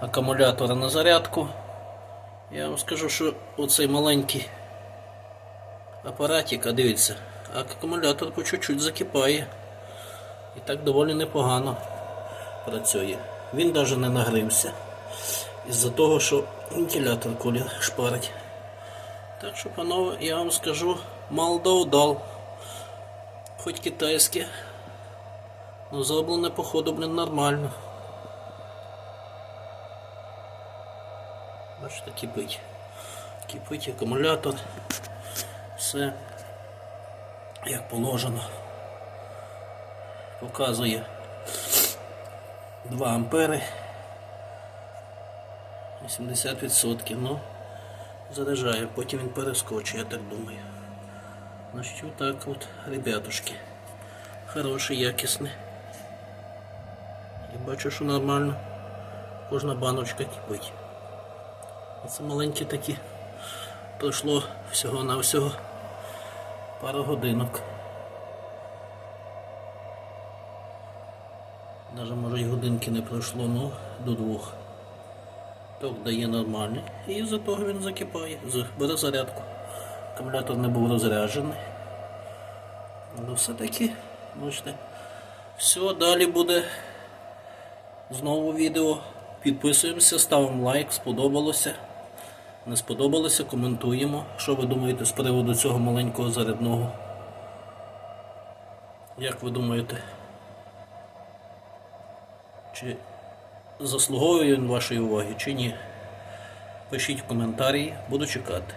акумулятора на зарядку. Я вам скажу, що оцей маленький апаратик, а дивіться, акумулятор по чуть-чуть закипає. І так доволі непогано працює. Він навіть не нагрівся. Із-за того, що вентилятор кулі шпарить. Так що, панове, я вам скажу, мал да удал. Хоч китайське. Ну, зроблене, походу, блін, нормально. Бачите, кипить. Кипить акумулятор. Все як положено. Показує 2 ампери. 80%. Ну, заряджає, потім він перескочить, я так думаю. Значить, отак от, ребятушки. Хороший, якісний. Я бачу, що нормально. Кожна баночка кипить. Оце маленькі такі. Пройшло всього на всього пару годинок. Даже може й годинки не пройшло, ну до двох. Ток дає нормальний. І за того він закипає. Бере зарядку. Акумулятор не був розряджений. Ну все-таки, бачите. Все, далі буде знову відео. Підписуємося, ставимо лайк, сподобалося. Не сподобалося, коментуємо. Що ви думаєте з приводу цього маленького зарядного? Як ви думаєте? Чи заслуговує він вашої уваги, чи ні? Пишіть в коментарі, буду чекати.